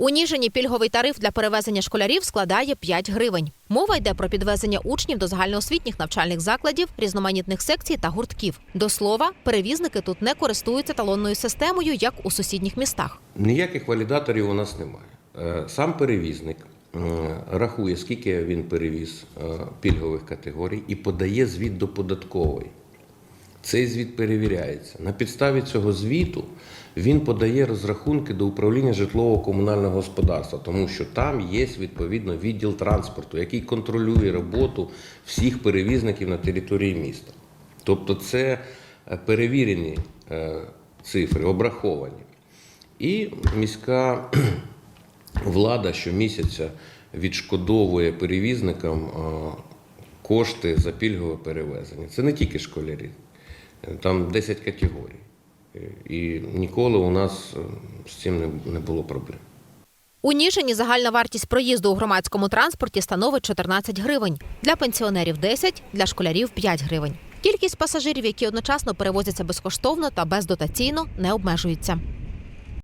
У Ніжині пільговий тариф для перевезення школярів складає 5 гривень. Мова йде про підвезення учнів до загальноосвітніх навчальних закладів, різноманітних секцій та гуртків. До слова, перевізники тут не користуються талонною системою, як у сусідніх містах. Ніяких валідаторів у нас немає. Е, Сам перевізник рахує, скільки він перевіз е, пільгових категорій і подає звіт до податкової. Цей звіт перевіряється. На підставі цього звіту він подає розрахунки до управління житлово-комунального господарства, тому що там є відповідно відділ транспорту, який контролює роботу всіх перевізників на території міста. Тобто це е, перевірені е, цифри, обраховані. І міська влада щомісяця відшкодовує перевізникам е, кошти за пільгове перевезення. Це не тільки школярі, там 10 категорій. І ніколи у нас е, з цим не було проблем. У Ніжині загальна вартість проїзду у громадському транспорті становить 14 гривень. Для пенсіонерів 10, для школярів 5 гривень. Кількість пасажирів, які одночасно перевозяться безкоштовно та бездотаційно, не обмежується.